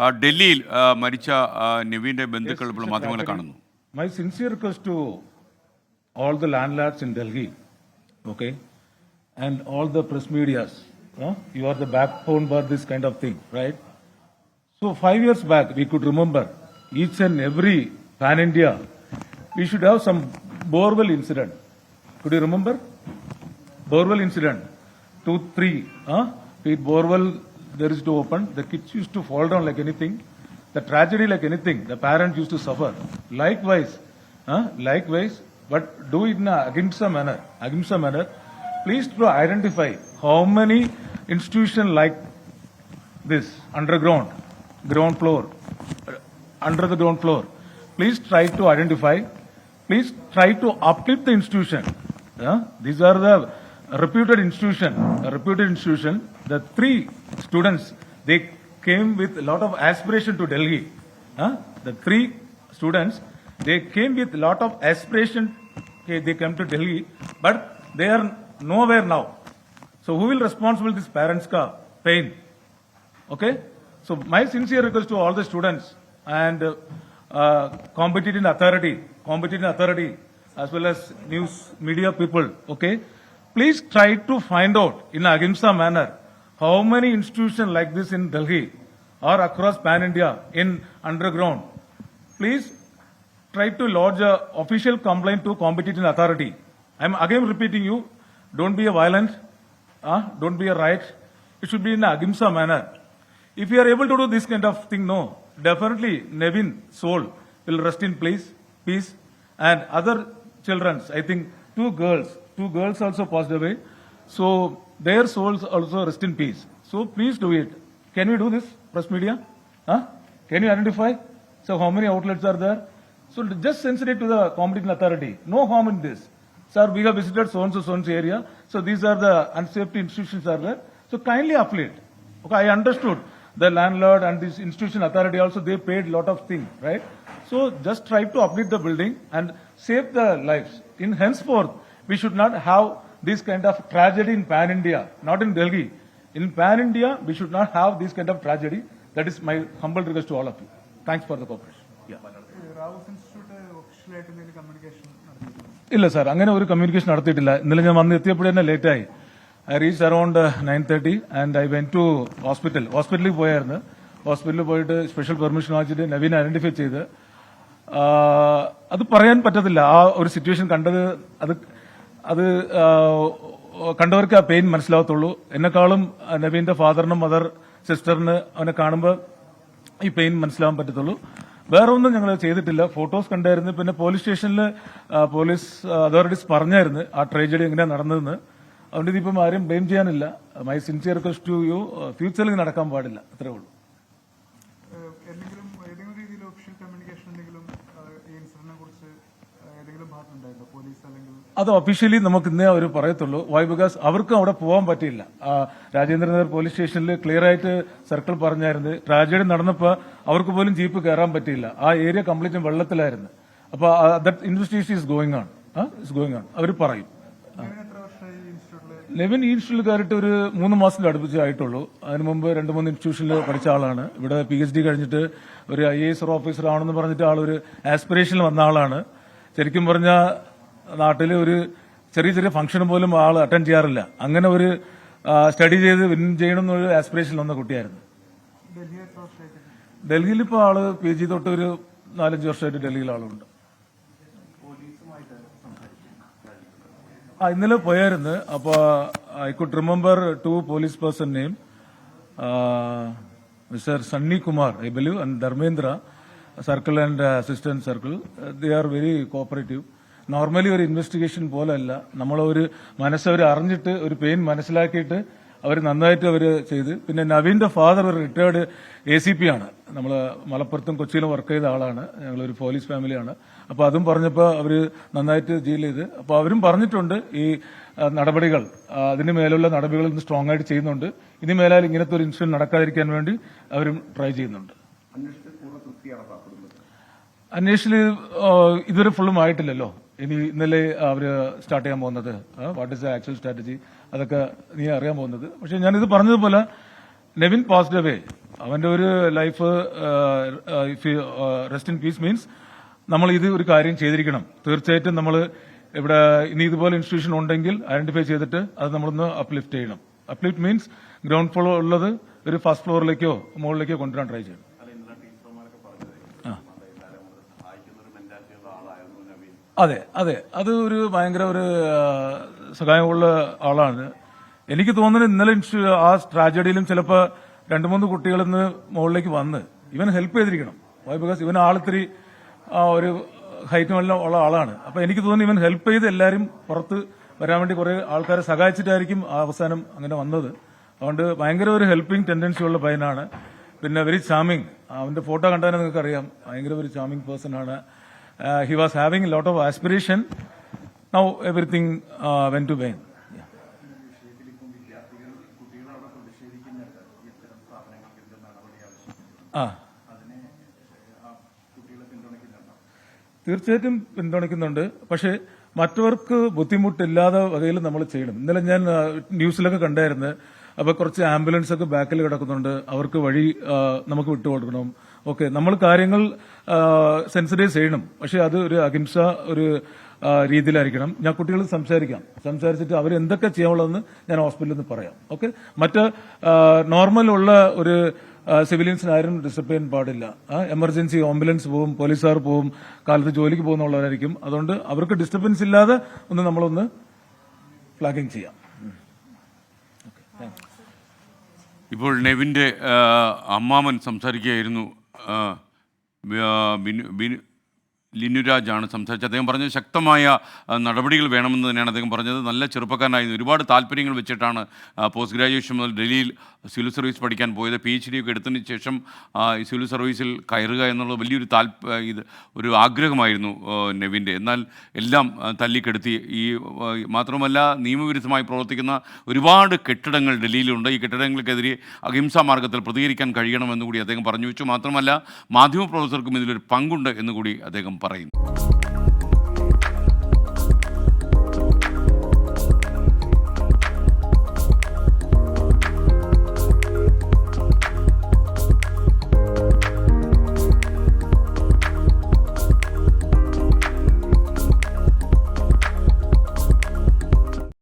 ആ, ഡൽഹിയിൽ ആ, മരിച്ച ആ, നവീന്റെ ബന്ധുക്കൾ ഇപ്പോൾ മാധ്യമങ്ങളെ കാണുന്നു My sincere request to all the landlords in Delhi, okay, and all the press medias, huh? you are the backbone for this kind of thing, right? So five years back, we could remember each and every pan India, we should have some borewell incident. Could you remember? Borewell incident, two, three, huh? It borewell there is to open, the kids used to fall down like anything, the tragedy like anything, the parents used to suffer. Likewise, huh? likewise, but do it in a ahimsa manner, ahimsa manner. Please to identify how many institution like this underground, ground floor, under the ground floor. Please try to identify. Please try to uplift the institution. Yeah? These are the reputed institution, a reputed institution. The three students they came with a lot of aspiration to Delhi. Huh? The three students they came with a lot of aspiration. Okay, they came to Delhi, but they are nowhere now. So who will responsible this parents' ka pain? Okay? So my sincere request to all the students and uh, uh, competent authority, competent authority, as well as news media people, okay? Please try to find out in ahimsa manner how many institutions like this in Delhi or across pan India in underground. Please try to lodge a official complaint to competent authority. I'm again repeating you, don't be a violent, uh, don't be a riot. It should be in a ahimsa manner. If you are able to do this kind of thing, no, definitely Nevin soul will rest in place, peace, and other children's, I think two girls, two girls also passed away, so their souls also rest in peace. So please do it. Can we do this, press media? Huh? Can you identify? So how many outlets are there? So just send it to the competent authority. No harm in this. Sir, we have visited so and so so and so area. So these are the unsafety institutions are there. So kindly affiliate. Okay, I understood the landlord and this institution authority also they paid lot of things, right? So just try to uplift the building and save the lives. In henceforth, we should not have this kind of tragedy in pan India, not in Delhi. In pan India, we should not have this kind of tragedy. That is my humble request to all of you. Thanks for the cooperation. നടത്തിയിട്ടുണ്ടോ? ഇല്ല sir അങ്ങനെ ഒരു communication നടത്തിയിട്ടില്ല. ഇന്നലെ ഞാൻ വന്ന് എത്തിയപ്പോഴേ തന്നെ ലേറ്റായി I reach around nine thirty and I went to hospital ഹോസ്പിറ്റലിൽ പോയായിരുന്നു. ഹോസ്പിറ്റലിൽ പോയിട്ട് സ്പെഷ്യൽ പെർമിഷൻ വാങ്ങിച്ചിട്ട് നവീൻ ഐഡന്റിഫൈ ചെയ്ത്. അത് പറയാൻ പറ്റത്തില്ല. ആ ഒരു സിറ്റുവേഷൻ കണ്ടത് അത് അത് കണ്ടവർക്ക് ആ പെയിൻ മനസ്സിലാവത്തുള്ളൂ. എന്നെക്കാളും നബീന്റെ ഫാദറിനും മദർ സിസ്റ്ററിന് അവനെ കാണുമ്പോൾ ഈ പെയിൻ മനസ്സിലാവാൻ പറ്റത്തുള്ളൂ. വേറെ ഒന്നും ഞങ്ങൾ ചെയ്തിട്ടില്ല. ഫോട്ടോസ് കണ്ടായിരുന്നു. പിന്നെ പോലീസ് സ്റ്റേഷനിൽ പോലീസ് അതോറിറ്റീസ് പറഞ്ഞായിരുന്നു ആ ട്രേജഡി എങ്ങനെയാണ് നടന്നതെന്ന്. അതുകൊണ്ട് ഇതിപ്പം ആരും ബ്ലെയിം ചെയ്യാനില്ല. My sincere request to you ഫ്യൂച്ചറിൽ നടക്കാൻ പാടില്ല. അത്രേ ഉള്ളൂ. അത് ഒഫീഷ്യലി നമുക്ക് ഇന്നേ അവർ പറയത്തുള്ളൂ. വൈ ബിക്കോസ് അവർക്കും അവിടെ പോകാൻ പറ്റിയില്ല. രാജേന്ദ്രനഗർ പോലീസ് സ്റ്റേഷനിൽ ക്ലിയർ ആയിട്ട് സർക്കിൾ പറഞ്ഞായിരുന്നു. ട്രാജഡി നടന്നപ്പോൾ അവർക്ക് പോലും ജീപ്പ് കയറാൻ പറ്റിയില്ല. ആ ഏരിയ കംപ്ലീറ്റും വെള്ളത്തിലായിരുന്നു. അപ്പൊ ദറ്റ് ഇൻവെസ്റ്റിഗേഷൻ ഇസ് ഗോയിങ് ആണ് ഇസ് ഗോയിങ് ആണ് അവർ പറയും. ലെവൻ ഇൻസ്റ്റിറ്റ്യൂട്ടിൽ കയറിയിട്ട് ഒരു മൂന്ന് മാസത്തിൽ അടുപ്പിച്ച് ആയിട്ടുള്ളൂ. അതിന് മുമ്പ് രണ്ട് മൂന്ന് ഇൻസ്റ്റിറ്റ്യൂഷനിൽ പഠിച്ച ആളാണ്. ഇവിടെ പി എച്ച് ഡി കഴിഞ്ഞിട്ട് ഒരു ഐ എ എസ് ഓഫീസർ ആണെന്ന് പറഞ്ഞിട്ട് ആളൊരു ആസ്പിറേഷനിൽ വന്ന ആളാണ്. ശരിക്കും പറഞ്ഞ നാട്ടിൽ ഒരു ചെറിയ ചെറിയ ഫംഗ്ഷൻ പോലും ആൾ അറ്റൻഡ് ചെയ്യാറില്ല. അങ്ങനെ ഒരു സ്റ്റഡി ചെയ്ത് വിൻ ചെയ്യണം എന്നൊരു ആസ്പിറേഷൻ വന്ന കുട്ടിയായിരുന്നു. ഡൽഹിയിൽ ഇപ്പോൾ ആൾ പി ജി തൊട്ട് ഒരു നാലഞ്ച് വർഷമായിട്ട് ഡൽഹിയിൽ ആളുണ്ട്. ആ ഇന്നലെ പോയായിരുന്നു. അപ്പൊ I could remember to police person name mister Sunny Kumar I believe and Dharmendra. Circle and assistant circle they are very cooperative normally ഒരു ഇൻവെസ്റ്റിഗേഷൻ പോലല്ല. നമ്മളൊരു മനസ്സവർ അറിഞ്ഞിട്ട് ഒരു പെയിൻ മനസ്സിലാക്കിയിട്ട് അവർ നന്നായിട്ട് അവർ ചെയ്ത്. പിന്നെ നവീന്റെ ഫാദർ ഒരു റിട്ടയർഡ് എ സി പി ആണ്. നമ്മൾ മലപ്പുറത്തും കൊച്ചിയിലും വർക്ക് ചെയ്ത ആളാണ്. ഞങ്ങളൊരു പോലീസ് ഫാമിലിയാണ് അപ്പോൾ അതും പറഞ്ഞപ്പോൾ അവർ നന്നായിട്ട് ഡീൽ ചെയ്ത്. അപ്പോൾ അവരും പറഞ്ഞിട്ടുണ്ട് ഈ നടപടികൾ. അതിന് മേലുള്ള നടപടികൾ ഇന്ന് സ്ട്രോങ് ആയിട്ട് ചെയ്യുന്നുണ്ട്. ഇനി മേലാൽ ഇങ്ങനത്തെ ഒരു ഇൻസിഡന്റ് നടക്കാതിരിക്കാൻ വേണ്ടി അവരും ട്രൈ ചെയ്യുന്നുണ്ട്. അന്വേഷണത്തിൽ ഇതുവരെ ഫുള്ളും ആയിട്ടില്ലല്ലോ. ഇനി ഇന്നലെ അവർ സ്റ്റാർട്ട് ചെയ്യാൻ പോകുന്നത് വാട്ട് ഇസ് ആക്ച്വൽ സ്ട്രാറ്റജി അതൊക്കെ നീ അറിയാൻ പോകുന്നത്. പക്ഷെ ഞാനിത് പറഞ്ഞതുപോലെ നെവിൻ പാസ്ഡ് അവേ അവന്റെ ഒരു life rest in peace means നമ്മൾ ഇത് ഒരു കാര്യം ചെയ്തിരിക്കണം. തീർച്ചയായിട്ടും നമ്മൾ ഇവിടെ ഇനി ഇതുപോലെ ഇൻസ്റ്റിറ്റ്യൂഷൻ ഉണ്ടെങ്കിൽ ഐഡന്റിഫൈ ചെയ്തിട്ട് അത് നമ്മളൊന്ന് അപ്ലിഫ്റ്റ് ചെയ്യണം. അപ്ലിഫ്റ്റ് മീൻസ് ഗ്രൗണ്ട് ഫ്ലോർ ഉള്ളത് ഒരു ഫസ്റ്റ് ഫ്ലോറിലേക്കോ മുകളിലേക്കോ കൊണ്ടുവരാൻ ട്രൈ ചെയ്യണം. അതെ അതെ. അത് ഒരു ഭയങ്കര ഒരു സഹായമുള്ള ആളാണ്. എനിക്ക് തോന്നുന്നത് ഇന്നലെ ആ ട്രാജഡിയിലും ചിലപ്പോൾ രണ്ട് മൂന്ന് കുട്ടികളിൽ നിന്ന് മുകളിലേക്ക് വന്ന് ഇവൻ ഹെൽപ്പ് ചെയ്തിരിക്കണം. വൈ ബിക്കോസ് ഇവൻ ആളിത്തിരി ഒരു ഹൈറ്റും എല്ലാം ഉള്ള ആളാണ്. അപ്പൊ എനിക്ക് തോന്നുന്നു ഇവൻ ഹെൽപ്പ് ചെയ്ത് എല്ലാവരും പുറത്ത് വരാൻ വേണ്ടി കുറെ ആൾക്കാരെ സഹായിച്ചിട്ടായിരിക്കും അവസാനം അങ്ങനെ വന്നത്. അതുകൊണ്ട് ഭയങ്കര ഒരു ഹെൽപ്പിംഗ് ടെൻഡൻസി ഉള്ള പയ്യനാണ്. പിന്നെ വെരി ചാമിങ്. അവന്റെ ഫോട്ടോ കണ്ടാൽ നിങ്ങൾക്ക് അറിയാം ഭയങ്കര ഒരു ചാമിങ് പേഴ്സൺ ആണ്. He having a lot of aspiration. Now everything uh, went to ആ തീർച്ചയായിട്ടും പിന്തുണയ്ക്കുന്നുണ്ട്. പക്ഷേ മറ്റവർക്ക് ബുദ്ധിമുട്ടില്ലാതെ വകയിൽ നമ്മൾ ചെയ്യണം. ഇന്നലെ ഞാൻ ന്യൂസിലൊക്കെ കണ്ടായിരുന്നു. അപ്പൊ കുറച്ച് ആംബുലൻസ് ഒക്കെ ബാക്കിൽ കിടക്കുന്നുണ്ട്. അവർക്ക് വഴി നമുക്ക് വിട്ടുകൊടുക്കണം. ഓക്കെ നമ്മൾ കാര്യങ്ങൾ സെൻസിറ്റൈസ് ചെയ്യണം. പക്ഷെ അത് ഒരു അഹിംസ ഒരു രീതിയിലായിരിക്കണം. ഞാൻ കുട്ടികൾ സംസാരിക്കാം. സംസാരിച്ചിട്ട് അവർ എന്തൊക്കെ ചെയ്യാനുള്ളതെന്ന് ഞാൻ ഹോസ്പിറ്റലിൽ നിന്ന് പറയാം. ഓക്കെ? മറ്റ് നോർമൽ ഉള്ള ഒരു സിവിലിയൻസിന് ആരും ഡിസിപ്ലിൻ പാടില്ല. എമർജൻസി ആംബുലൻസ് പോവും പോലീസുകാർ പോവും കാലത്ത് ജോലിക്ക് പോകുന്നുള്ളവരായിരിക്കും അതുകൊണ്ട് അവർക്ക് ഡിസ്റ്റർബൻസ് ഇല്ലാതെ ഒന്ന് നമ്മളൊന്ന് ഫ്ലാഗിങ് ചെയ്യാം. ഇപ്പോൾ നെവിന്റെ അമ്മാമൻ സംസാരിക്കുകയായിരുന്നു. ആ, ബി- ആ, ബിനു ബിനു ലിനുരാജാണ് സംസാരിച്ചത്. അദ്ദേഹം പറഞ്ഞത് ശക്തമായ നടപടികൾ വേണമെന്ന് തന്നെയാണ് അദ്ദേഹം പറഞ്ഞത്. നല്ല ചെറുപ്പക്കാരനായിരുന്നു. ഒരുപാട് താല്പര്യങ്ങൾ വെച്ചിട്ടാണ് പോസ്റ്റ് ഗ്രാജുവേഷൻ മുതൽ ഡൽഹിയിൽ സിവിൽ സർവീസ് പഠിക്കാൻ പോയത്. പി എച്ച് ഡി ഒക്കെ എടുത്തതിന് ശേഷം ഈ സിവിൽ സർവീസിൽ കയറുക എന്നുള്ള വലിയൊരു താല്പ ഇത് ഒരു ആഗ്രഹമായിരുന്നു നെവിന്റെ. എന്നാൽ എല്ലാം തല്ലിക്കെടുത്തി. ഈ മാത്രമല്ല നിയമവിരുദ്ധമായി പ്രവർത്തിക്കുന്ന ഒരുപാട് കെട്ടിടങ്ങൾ ഡൽഹിയിലുണ്ട്. ഈ കെട്ടിടങ്ങൾക്കെതിരെ അഹിംസാ മാർഗത്തിൽ പ്രതികരിക്കാൻ കഴിയണമെന്ന് കൂടി അദ്ദേഹം പറഞ്ഞു വെച്ചു. മാത്രമല്ല മാധ്യമപ്രവർത്തകർക്കും ഇതിലൊരു പങ്കുണ്ട് എന്നുകൂടി അദ്ദേഹം പറയുന്നു.